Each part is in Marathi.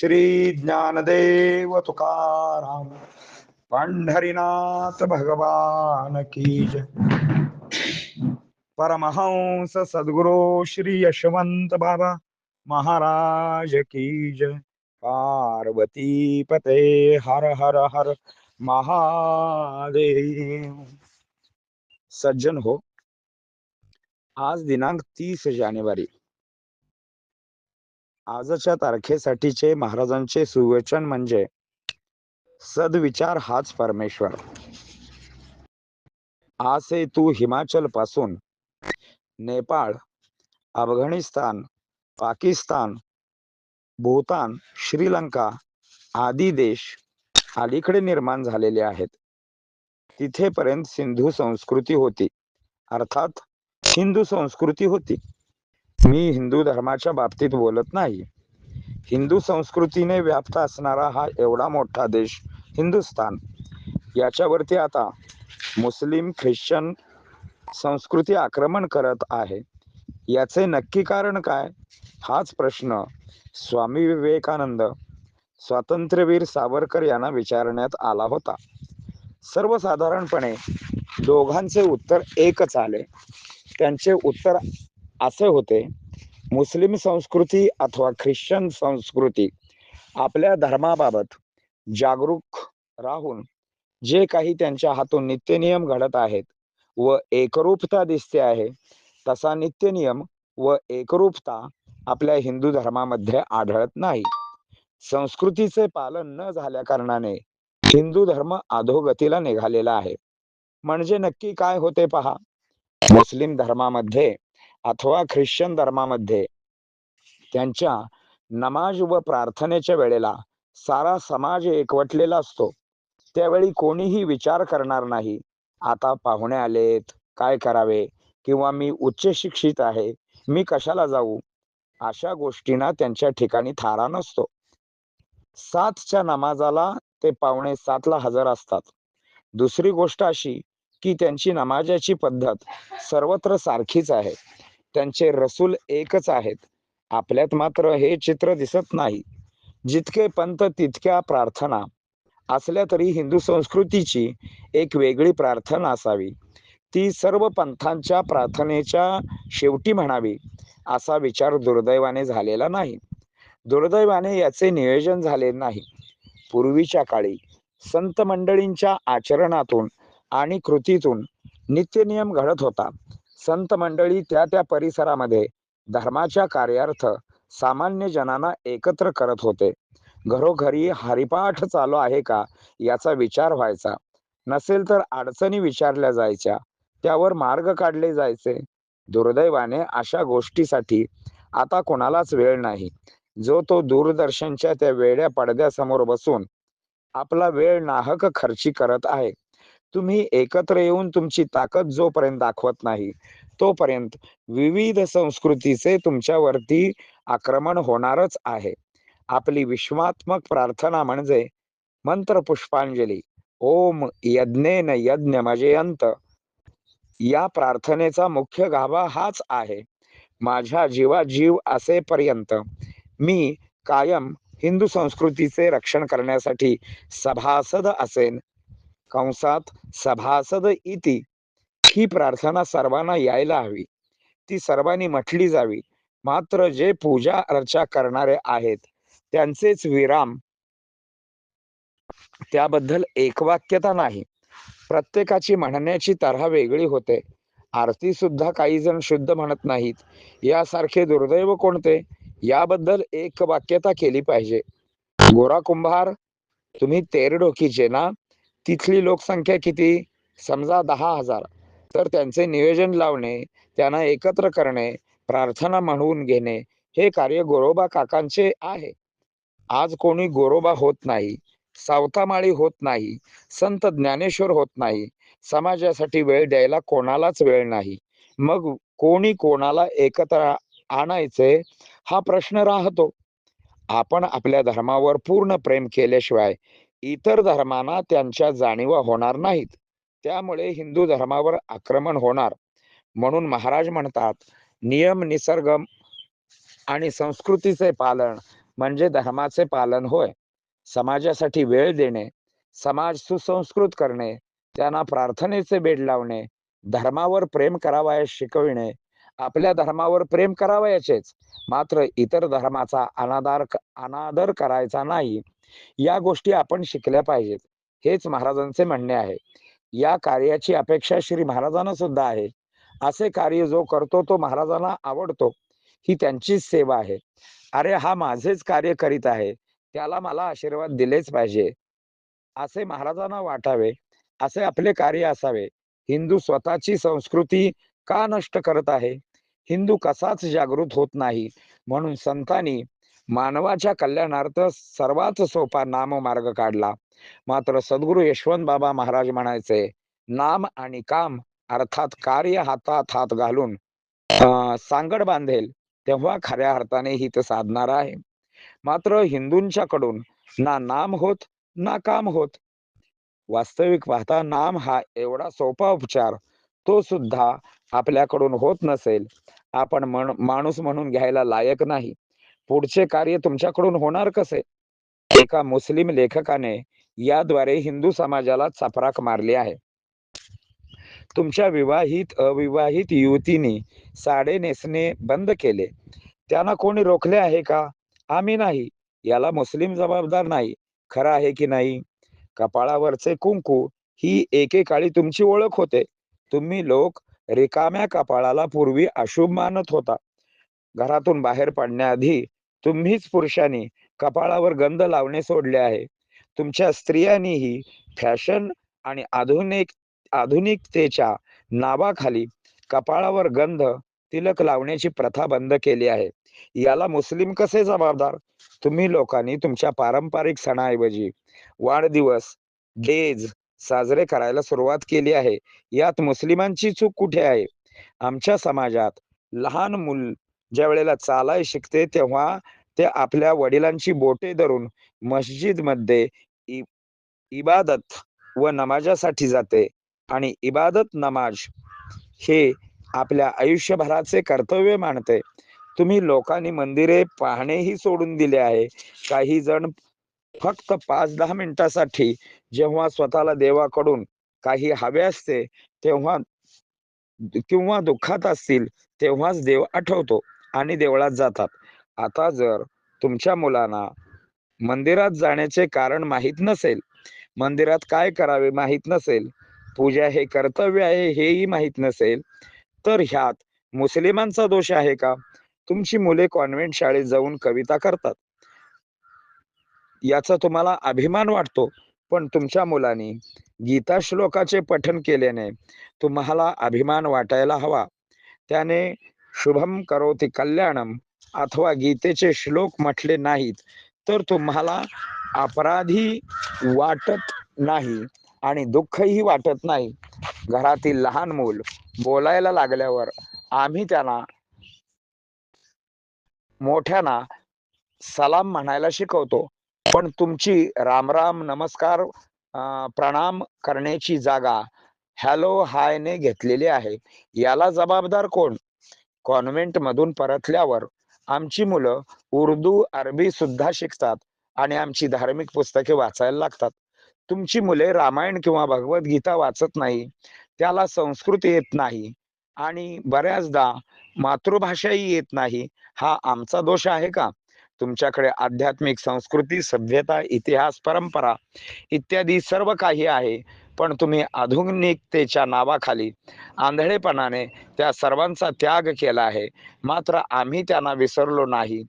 श्री ज्ञानदेव तुकाराम। पंढरीनाथ भगवान की जय। परमहंस सद्गुरु श्री यशवंत बाबा महाराज की जय। पार्वती पते हर हर हर महादेव। सज्जन हो आज दिनांक तीस जानेवारी। आजच्या तारखेसाठीचे महाराजांचे सुवचन म्हणजे सद्विचार हाच परमेश्वर. आसे तू हिमाचलपासून नेपाळ अफगाणिस्तान पाकिस्तान भूतान श्रीलंका आदी देश अलीकडे निर्माण झालेले आहेत. तिथेपर्यंत सिंधू संस्कृती होती. अर्थात हिंदू संस्कृती होती. मी हिंदू धर्माच्या बाबतीत बोलत नाही. हिंदू संस्कृतीने व्याप्त असणारा हा एवढा मोठा देश हिंदुस्थान. याच्यावरती आता मुस्लिम ख्रिश्चन संस्कृती आक्रमण करत आहे. याचे नक्की कारण काय? हाच प्रश्न स्वामी विवेकानंद स्वातंत्र्यवीर सावरकर यांना विचारण्यात आला होता. सर्वसाधारणपणे दोघांचे उत्तर एकच आले. त्यांचे उत्तर असे होते मुस्लिम संस्कृती अथवा ख्रिश्चन संस्कृती आपल्या धर्माबाबत जागरूक राहून जे काही त्यांच्या हातून नित्यनियम घडत आहेत व एकरूपता दिसते आहे तसा नित्यनियम व एकरूपता आपल्या हिंदू धर्मामध्ये आढळत नाही. संस्कृतीचे पालन न झाल्या कारणाने हिंदू धर्म अधोगतीला निघालेला आहे. म्हणजे नक्की काय होते पहा? मुस्लिम धर्मामध्ये अथवा ख्रिश्चन धर्मामध्ये त्यांच्या नमाज व प्रार्थनेच्या वेळेला सारा समाज एकवटलेला असतो. त्यावेळी कोणीही विचार करणार नाही आता पाहुणे आलेत काय करावे? किंवा मी उच्च शिक्षित आहे मी कशाला जाऊ? अशा गोष्टींना त्यांच्या ठिकाणी थारा नसतो. सातच्या नमाजाला ते पावणे सातला हजर असतात. दुसरी गोष्ट अशी की त्यांची नमाजाची पद्धत सर्वत्र सारखीच आहे. त्यांचे रसूल एकच आहेत. आपल्यात मात्र हे चित्र दिसत नाही. जितके पंत तितक्या प्रार्थना. असल्या तरी हिंदू संस्कृतीची एक वेगळी प्रार्थना असावी. ती सर्व पंथांच्या प्रार्थनेच्या शेवटी म्हणावी असा विचार दुर्दैवाने झालेला नाही. दुर्दैवाने याचे नियोजन झाले नाही. पूर्वीच्या काळी संत मंडळींच्या आचरणातून आणि कृतीतून नित्यनियम घडत होता. संत मंडळी त्या त्या परिसरामध्ये धर्माच्या कार्यार्थ सामान्य जनांना एकत्र करत होते. घरोघरी हरिपाठ चालू आहे का याचा विचार व्हायचा. नसेल तर अडचणी विचारल्या जायच्या. त्यावर मार्ग काढले जायचे. दुर्दैवाने अशा गोष्टीसाठी आता कोणालाच वेळ नाही. जो तो दूरदर्शनच्या त्या वेड्या पडद्यासमोर बसून आपला वेळ नाहक खर्ची करत आहे. तुम्ही एकत्र येऊन तुमची ताकद जोपर्यंत दाखवत नाही तोपर्यंत विविध संस्कृतीचे तुमच्यावरती आक्रमण होणारच आहे. आपली विश्वात्मक प्रार्थना म्हणजे मंत्र पुष्पांजली ओम यज्ञेन यज्ञ मजयंत या प्रार्थनेचा मुख्य गाभा हाच आहे. माझ्या जीवा जीव असेपर्यंत मी कायम हिंदू संस्कृतीचे रक्षण करण्यासाठी सभासद असेन. कंसात सभासद इति. ही प्रार्थना सर्वांना यायला हवी. ती सर्वांनी म्हटली जावी. मात्र जे पूजा अर्चा करणारे आहेत त्यांचेच विराम त्याबद्दल एकवाक्यता नाही. प्रत्येकाची म्हणण्याची तऱ्हा वेगळी होते. आरती सुद्धा काही जण शुद्ध म्हणत नाहीत. यासारखे दुर्दैव कोणते? याबद्दल एक वाक्यता केली पाहिजे. गोरा कुंभार तुम्ही तेरडोकीचे ना? तिथली लोकसंख्या किती? समजा दहा हजार. तर त्यांचे नियोजन लावणे त्यांना एकत्र करणे प्रार्थना म्हणवून घेणे हे कार्य गोरोबा काकांचे आहे. आज कोणी गोरोबा होत नाही सावतामाळी होत नाही संत ज्ञानेश्वर होत नाही समाजासाठी वेळ द्यायला कोणालाच वेळ नाही. मग कोणी कोणाला एकत्र आणायचे हा प्रश्न राहतो. आपण आपल्या धर्मावर पूर्ण प्रेम केल्याशिवाय इतर धर्मांना त्यांच्या जाणीवा होणार नाहीत. त्यामुळे हिंदू धर्मावर आक्रमण होणार. म्हणून महाराज म्हणतात नियम निसर्ग आणि संस्कृतीचे पालन म्हणजे धर्माचे पालन होय. समाजासाठी वेळ देणे समाज सुसंस्कृत करणे त्यांना प्रार्थनेचे बेड लावणे धर्मावर प्रेम करावयास शिकविणे आपल्या धर्मावर प्रेम करावयाचेच. मात्र इतर धर्माचा अनादार अनादर करायचा नाही. या गोष्टी आपण शिकल्या पाहिजेत. हेच महाराजांचे म्हणणे आहे. या कार्याची अपेक्षा श्री महाराजांना सुद्धा आहे. असे कार्य जो करतो तो महाराजांना आवडतो. ही त्यांचीच सेवा आहे. अरे हा माझेच कार्य करीत आहे. त्याला मला आशीर्वाद दिलेच पाहिजे. असे महाराजांना वाटावे. असे आपले कार्य असावे. हिंदू स्वतःची संस्कृती का नष्ट करत आहे? हिंदू कसाच जागृत होत नाही? म्हणून संतांनी मानवाच्या कल्याणार्थ सर्वात सोपा नाम मार्ग काढला. मात्र सद्गुरू यशवंत बाबा महाराज म्हणायचे नाम आणि काम अर्थात कार्य हातात हात घालून सांगड बांधेल तेव्हा खऱ्या अर्थाने हित साधणार आहे. मात्र हिंदूंच्याकडून ना नाम होत ना काम होत. वास्तविक पाहता नाम हा एवढा सोपा उपचार तो सुद्धा आपल्याकडून होत नसेल. आपण माणूस म्हणून घ्यायला लायक नाही. पुढचे कार्य तुमच्याकडून होणार कसे? एका मुस्लिम लेखकाने याद्वारे हिंदू समाजाला चपराक मारली आहे. तुमच्या विवाहित अविवाहित युवतीने साडे नेसणे बंद केले. त्यांना कोणी रोखले आहे का? आम्ही नाही. याला मुस्लिम जबाबदार नाही. खरं आहे की नाही? कपाळावरचे कुंकू ही एकेकाळी तुमची ओळख होते. तुम्ही लोक रिकाम्या कपाळाला पूर्वी अशुभ मानत होता. घरातून बाहेर पडण्याआधी तुम्हीच पुरुषांनी कपाळावर गंध लावणे सोडले आहे. तुमच्या स्त्रियांनीही फॅशन आणि आधुनिक आधुनिकतेच्या नावाखाली कपाळावर गंध तिलक लावण्याची प्रथा बंद केली आहे. याला मुस्लिम कसे जबाबदार? तुम्ही लोकांनी तुमच्या पारंपरिक सणाऐवजी वाढदिवस डेज साजरे करायला सुरुवात केली आहे. यात मुस्लिमांची चूक कुठे आहे? आमच्या समाजात लहान मूल ज्या वेळेला चालाय शिकते तेव्हा ते आपल्या वडिलांची बोटे धरून मस्जिदमध्ये इबादत व नमाजासाठी जाते. आणि इबादत नमाज हे आपल्या आयुष्यभराचे कर्तव्य मानते. तुम्ही लोकांनी मंदिरे पाहणेही सोडून दिले आहे. काही जण फक्त पाच दहा मिनिटासाठी जेव्हा स्वतःला देवाकडून काही हवे असते तेव्हा किंवा दुःखात असतील तेव्हाच देव आठवतो आणि देवळात जातात. आता जर तुमच्या मुलांना मंदिरात जाण्याचे कारण माहीत नसेल मंदिरात काय करावे माहीत नसेल पूजा हे कर्तव्य आहे हेही माहीत नसेल तर ह्यात मुस्लिमांचा दोष आहे का? तुमची मुले कॉन्व्हेंट शाळेत जाऊन कविता करतात. याचा तुम्हाला अभिमान वाटतो पण तुमच्या मुलांनी गीता श्लोकाचे पठन केल्याने तुम्हाला अभिमान वाटायला हवा. त्याने शुभम करोती कल्याणम अथवा गीतेचे श्लोक म्हटले नाहीत तर तुम्हाला अपराधी वाटत नाही आणि दुःखही वाटत नाही. घरातील लहान मूल बोलायला लागल्यावर आम्ही त्यांना मोठ्यांना सलाम म्हणायला शिकवतो. पण तुमची राम राम नमस्कार अं, प्रणाम करण्याची जागा हॅलो हायने घेतलेली आहे. याला जबाबदार कोण? कॉन्व्हेंट मधून परतल्यावर आमची मुलं उर्दू अरबी सुद्धा शिकतात. आणि आमची धार्मिक पुस्तके वाचायला लागतात. तुमची मुले रामायण किंवा भगवद्गीता वाचत नाही त्याला संस्कृत येत नाही आणि बऱ्याचदा मातृभाषाही येत नाही हा आमचा दोष आहे का? तुमच्याकडे आध्यात्मिक संस्कृती सभ्यता इतिहास परंपरा इत्यादी सर्व काही आहे पण तुम्ही आधुनिकतेच्या नावाखाली आंधळेपणाने त्या सर्वांचा त्याग केला आहे. मात्र आम्ही त्यांना विसरलो नाही.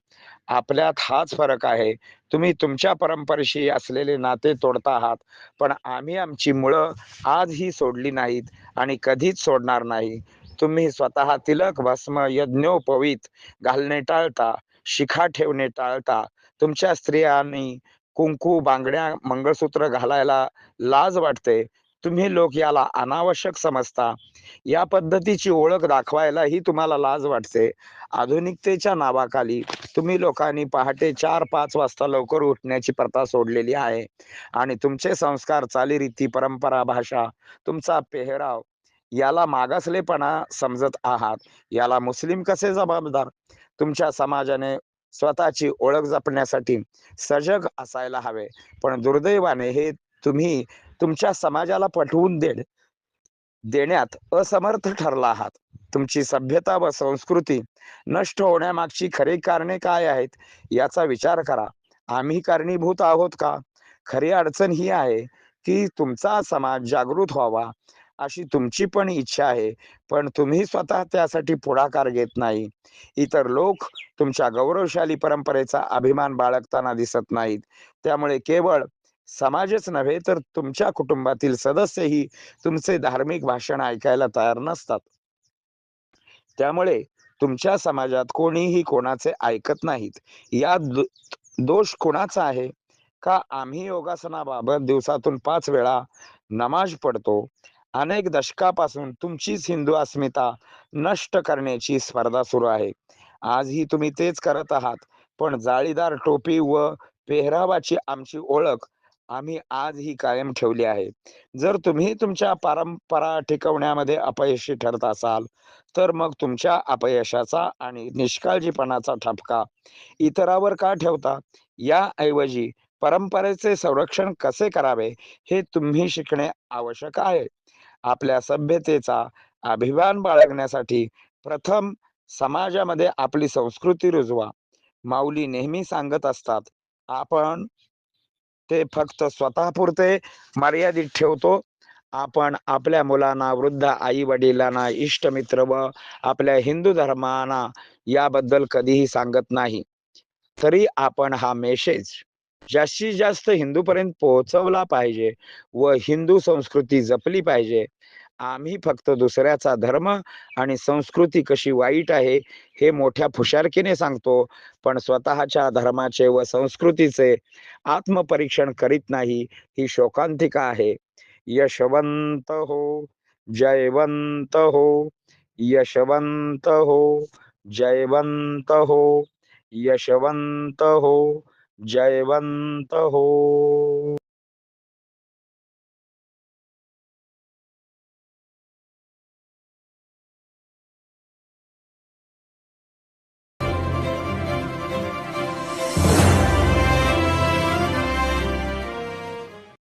आपल्यात हाच फरक आहे. तुम्ही तुमच्या परंपरेशी असलेले नाते तोडता आहात पण आम्ही आमची मुळं आजही सोडली नाहीत आणि कधीच सोडणार नाही. तुम्ही स्वतः तिलक भस्म यज्ञोपवीत घालणे टाळता शिखा ठेवणे टाळता. तुमच्या स्त्रियांनी कुंकू बांगड्या मंगळसूत्र घालायला लाज वाटते. तुम्ही लोक याला अनावश्यक समजता. या पद्धतीची ओळख दाखवायला ही तुम्हाला लाज वाटते. आधुनिकतेच्या नावाखाली तुम्ही लोकांनी पहाटे चार पाच वाजता लवकर उठण्याची प्रथा सोडलेली आहे. आणि तुमचे संस्कार चालीरीती परंपरा भाषा तुमचा पेहराव याला मागासलेपणा समजत आहात. याला मुस्लिम कसे जबाबदार? तुमच्या समाजाने स्वतःची ओळख जपण्यासाठी सजग असायला हवे. पण दुर्दैवाने हे तुम्ही तुमच्या समाजाला पटवून देण देण्यात असमर्थ ठरला आहात. तुमची सभ्यता व संस्कृती नष्ट होण्यामागची खरी कारणे काय आहेत याचा विचार करा. आम्ही कारणीभूत आहोत का? खरी अडचण ही आहे की तुमचा समाज जागृत व्हावा अशी तुमची पण इच्छा आहे पण तुम्ही स्वतः त्यासाठी पुढाकार घेत नाही. इतर लोक तुमच्या गौरवशाली परंपरेचा अभिमान बाळगताना दिसत नाहीत. त्यामुळे केवळ समाजच नव्हे तर तुमच्या कुटुंबातील सदस्यही तुमचे धार्मिक भाषण ऐकायला तयार नसतात. त्यामुळे तुमच्या समाजात कोणीही कोणाचे ऐकत नाहीत. या दो- दोष कोणाचा आहे? का आम्ही योगासनाबाबत दिवसातून पाच वेळा नमाज पडतो अनेक दशकापासून तुमचीच हिंदू अस्मिता नष्ट करण्याची स्पर्धा सुरू आहे. आजही तुम्ही तेच करत आहात पण जाळीदार टोपी व पेहरावाची आमची ओळख आम्ही आज ही कायम ठेवली आहे. जर तुम्ही तुमच्या परंपरा टिकवण्यामध्ये अपयशी ठरत असाल तर मग तुमच्या अपयशाचा आणि निष्काळजीपणाचा ठपका इतरावर का ठेवता? याऐवजी परंपरेचे संरक्षण कसे करावे? हे तुम्ही शिकणे आवश्यक आहे. आपल्या सभ्यतेचा अभिमान बाळगण्यासाठी प्रथम समाजामध्ये आपली संस्कृती रुजवा. माऊली नेहमी सांगत असतात आपण ते फक्त स्वतःपुरते मर्यादित ठेवतो. आपण आपल्या मुलांना वृद्ध आई वडिलांना इष्टमित्र व आपल्या हिंदू धर्माना याबद्दल कधीही सांगत नाही. तरी आपण हा मेसेज जास्तीत जास्त हिंदूपर्यंत पोहोचवला पाहिजे व हिंदू संस्कृती जपली पाहिजे. आम्ही फक्त दुसऱ्याचा धर्म आणि संस्कृती कशी वाईट आहे हे मोठ्या फुशारकीने सांगतो. पण स्वतःच्या धर्माचे व संस्कृतीचे आत्मपरीक्षण करीत नाही ही शोकांतिका आहे. यशवंत हो जयवंत हो यशवंत हो जयवंत हो यशवंत हो जयवंत हो.